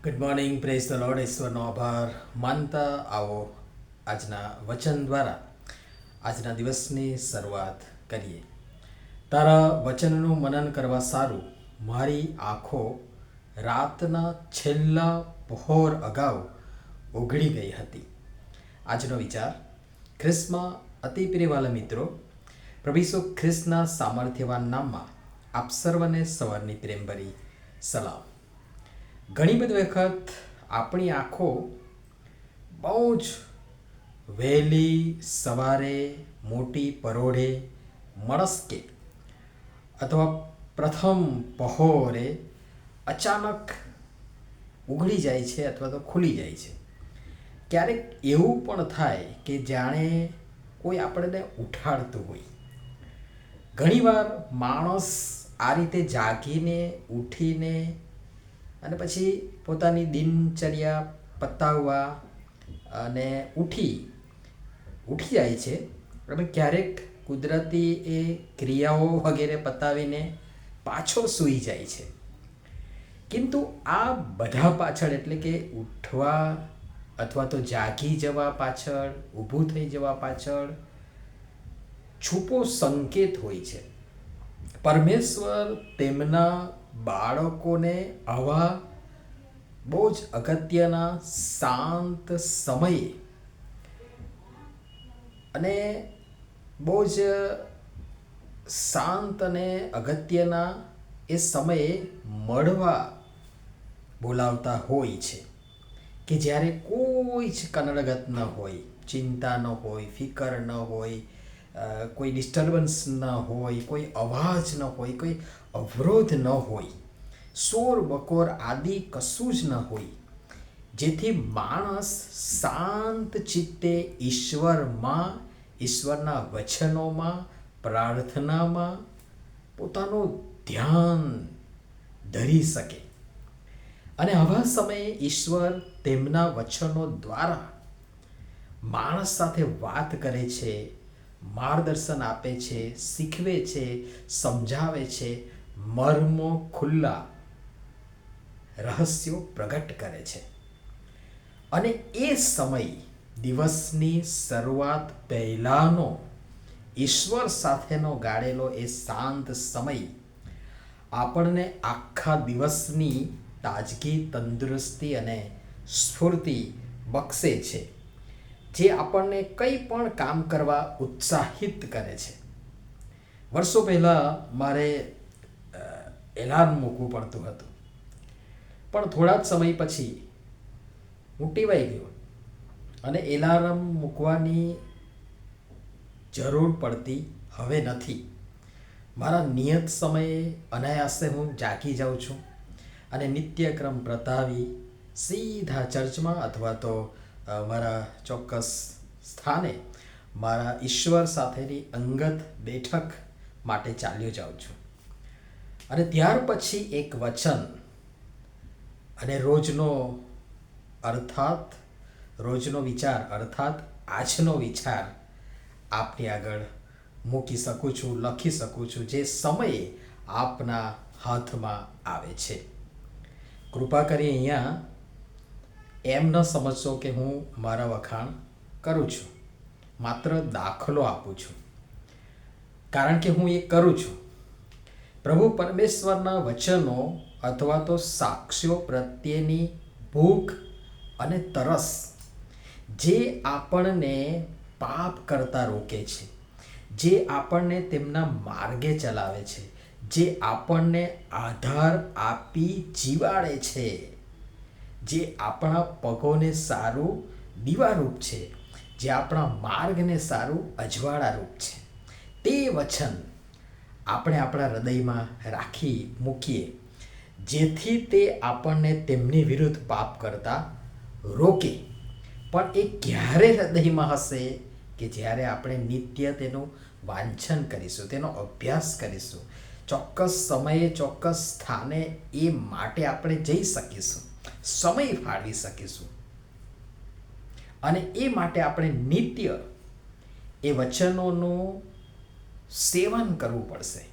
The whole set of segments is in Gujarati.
Good morning praise the Lord ઈશ્વરનો આભાર માનતા આવો આજના વચન દ્વારા આજના દિવસની શરૂઆત કરીએ તારા વચનનું મનન કરવા સારું મારી આંખો રાતના છેલ્લા પહોર અગાઉ ઉઘડી ગઈ હતી આજનો વિચાર ખ્રિસ્તમાં અતિ પ્રિયવાલા મિત્રો પ્રભીસુ ખ્રિસ્તના સામર્થ્યવાન નામમાં આપ સર્વને સવારની પ્રેમભરી સલામ ઘણી બધી વખત આપણી આંખો બહુ જ વહેલી સવારે મોટી પરોઢે મળસ્કે અથવા પ્રથમ પહોરે અચાનક ઉઘડી જાય છે અથવા તો ખુલી જાય છે. ક્યારેક એવું પણ થાય કે જાણે કોઈ આપણને ઉઠાડતું હોય. ઘણીવાર માણસ આ રીતે જાગીને ઉઠીને અને પછી પોતાની દિનચર્યા પતાવવા અને ઉઠી ઉઠી જાય છે. અને ક્યારેક કુદરતી એ ક્રિયાઓ વગેરે પતાવીને પાછો સૂઈ જાય છે. કિંતુ આ બધા પાછળ એટલે કે ઉઠવા અથવા તો જાગી જવા પાછળ, ઊભું થઈ જવા પાછળ છૂપો સંકેત હોય છે. પરમેશ્વર તેમના બાળકોને આવા બહુ જ અગત્યના શાંત સમયે અને બહુ જ શાંત અને અગત્યના એ સમયે મળવા બોલાવતા હોય છે. કે જ્યારે કોઈ જ કનડગત ન હોય, ચિંતા ન હોય, ફિકર ન હોય કોઈ ડિસ્ટર્બન્સ ન હોય, કોઈ અવાજ ન હોય, કોઈ અવરોધ ન હોય, શોર બકોર આદિ કશું જ ન હોય, જેથી માણસ શાંત ચિત્તે ઈશ્વરમાં, ઈશ્વરના વચનોમાં, પ્રાર્થનામાં પોતાનું ધ્યાન ધરી શકે. અને આવા સમયે ઈશ્વર તેમના વચનો દ્વારા માણસ સાથે વાત કરે છે માર્ગદર્શન આપે છે, શીખવે છે, સમજાવે છે, મર્મો ખુલ્લા રહસ્યો પ્રગટ કરે છે. અને એ સમય દિવસની શરૂઆત પહેલાંનો ઈશ્વર સાથેનો ગાળેલો એ શાંત સમય આપણને આખા દિવસની તાજગી, તંદુરસ્તી અને સ્ફૂર્તિ બક્ષે છે. જે આપણને કંઈ પણ કામ કરવા ઉત્સાહિત કરે છે. વર્ષો પહેલાં મારે એલાર્મ મૂકવું પડતું હતું. પણ થોડા જ સમય પછી હું ટીવાઈ ગયો અને એલાર્મ મૂકવાની જરૂર પડતી હવે નથી. મારા નિયત સમયે અનાયાસે હું જાગી જાઉં છું અને નિત્યક્રમ પ્રતાવી સીધા ચર્ચમાં અથવા તો મારા ચોક્કસ સ્થાને મારા ઈશ્વર સાથેની અંગત બેઠક માટે ચાલ્યો જાઉં છું. અને ત્યાર પછી એક વચન અને રોજનો અર્થાત, રોજનો વિચાર અર્થાત, આજનો વિચાર આપની આગળ મૂકી શકું છું, લખી શકું છું, જે સમયે આપના હાથમાં આવે છે. કૃપા કરી અહીંયા એમ ન સમજશો કે હું મારા વખાણ કરું છું. માત્ર દાખલો આપું છું. કારણ કે હું એ કરું છું. પ્રભુ પરમેશ્વરના વચનો અથવા તો સાક્ષીઓ પ્રત્યેની ભૂખ અને તરસ જે આપણને પાપ કરતા રોકે છે. જે આપણને તેમના માર્ગે ચલાવે છે. જે આપણને આધાર આપી જીવાડે છે. જે આપણા પગોને સારું દીવારૂપ છે, જે આપણા માર્ગને સારું અજવાળારૂપ છે. તે વચન આપણે આપણા હૃદયમાં રાખી મૂકીએ, જેથી તે આપણને તેમની વિરુદ્ધ પાપ કરતા રોકે. પણ એ ક્યારે હૃદયમાં હશે કે જ્યારે આપણે નિત્ય તેનું વાંચન કરીશું, તેનો અભ્યાસ કરીશું, ચોક્કસ સમયે, ચોક્કસ સ્થાને એ માટે આપણે જઈ શકીશું? સમય ફાળવી શકીશું. અને એ માટે આપણે નિત્ય એ વચનોનું સેવન કરવું પડશે.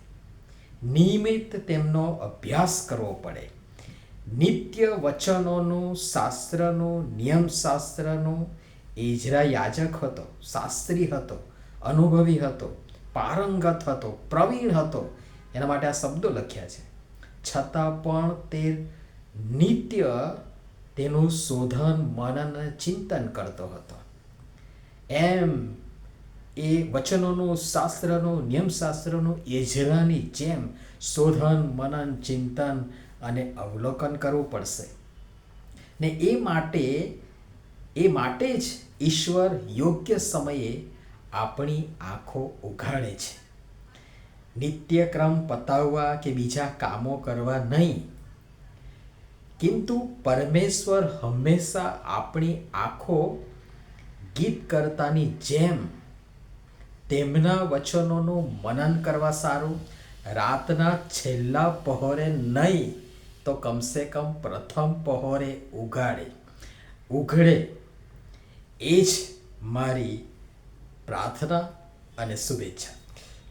નિયમિત તેમનો અભ્યાસ કરવો પડે. નિત્ય વચનોનું, શાસ્ત્રનું, નિયમશાસ્ત્રનું એજરા યાજક હતો, શાસ્ત્રી હતો, અનુભવી હતો, પારંગત હતો, પ્રવીણ હતો, એના માટે આ શબ્દો લખ્યા છે. છતાં પણ તે નિત્ય તેનું શોધન, મનન અને ચિંતન કરતો હતો. એમ એ વચનોનું, શાસ્ત્રનું, નિયમશાસ્ત્રનું એજરાની જેમ શોધન, મનન, ચિંતન અને અવલોકન કરવું પડશે. ને એ માટે એ માટે જ ઈશ્વર યોગ્ય સમયે આપણી આંખો ઉઘાડે છે. નિત્યક્રમ પતાવવા કે બીજા કામો કરવા નહીં. કિંતુ પરમેશ્વર હંમેશા આપણી આંખો ગીત કરતાની જેમ તેમના વચનોનું મનન કરવા સારું. રાતના છેલ્લા પહોરે નહીં તો કમસે કમ પ્રથમ પહોરે ઉગાડે ઉઘડે. એ જ મારી પ્રાર્થના અને શુભેચ્છા.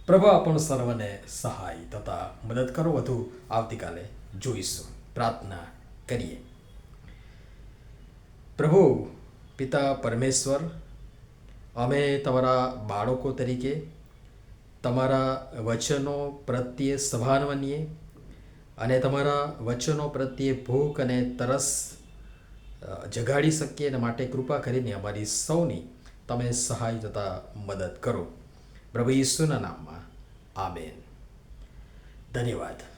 પ્રભુ આપણું સર્વને સહાય તથા મદદ કરો. વધુ આવતીકાલે જોઈશું. પ્રાર્થના કરીએ. પ્રભુ, પિતા પરમેશ્વર, અમે તમારા બાળકો તરીકે તમારા વચનો પ્રત્યે સભાન બનીએ અને તમારા વચનો પ્રત્યે ભૂખ અને તરસ જગાડી શકીએ અને માટે કૃપા કરીને અમારી સૌની તમે સહાય તથા મદદ કરો. પ્રભુ ઈસુના નામમાં. આમેન. ધન્યવાદ.